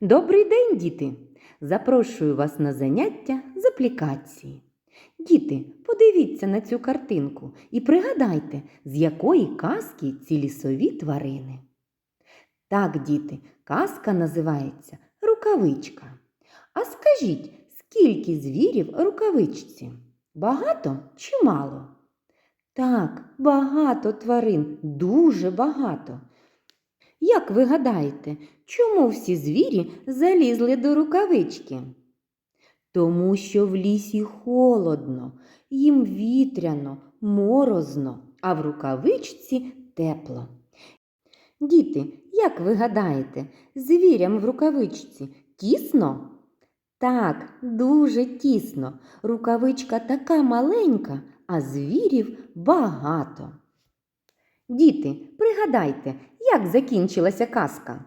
Добрий день, діти! Запрошую вас на заняття з аплікації. Діти, подивіться на цю картинку і пригадайте, з якої казки ці лісові тварини. Так, діти, казка називається Рукавичка. А скажіть, скільки звірів рукавичці? Багато чи мало? Так, багато тварин, дуже багато. Як ви гадаєте, чому всі звірі залізли до рукавички? Тому що в лісі холодно, їм вітряно, морозно, а в рукавичці тепло. Діти, як ви гадаєте, звірям в рукавичці тісно? Так, дуже тісно. Рукавичка така маленька, а звірів багато. Діти, пригадайте, як закінчилася казка?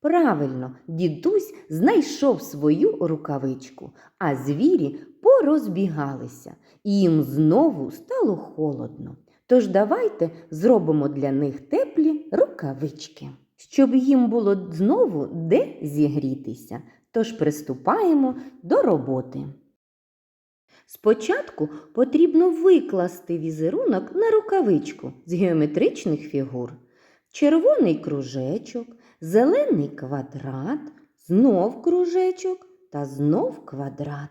Правильно, дідусь знайшов свою рукавичку, а звірі порозбігалися, і їм знову стало холодно. Тож давайте зробимо для них теплі рукавички, щоб їм було знову де зігрітися. Тож приступаємо до роботи. Спочатку потрібно викласти візерунок на рукавичку з геометричних фігур. Червоний кружечок, зелений квадрат, знов кружечок та знов квадрат.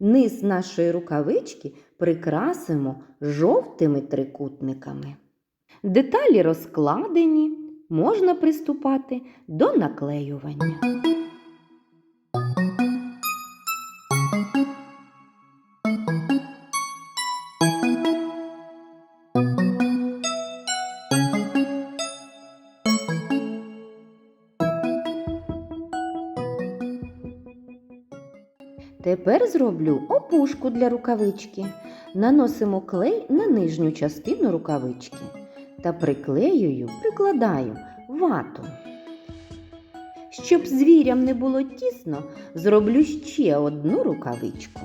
Низ нашої рукавички прикрасимо жовтими трикутниками. Деталі розкладені, можна приступати до наклеювання. Тепер зроблю опушку для рукавички. Наносимо клей на нижню частину рукавички та приклеюю, прикладаю вату. Щоб звірям не було тісно, зроблю ще одну рукавичку.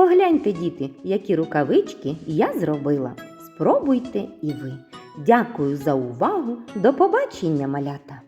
Погляньте, діти, які рукавички я зробила. Спробуйте і ви. Дякую за увагу. До побачення, малята!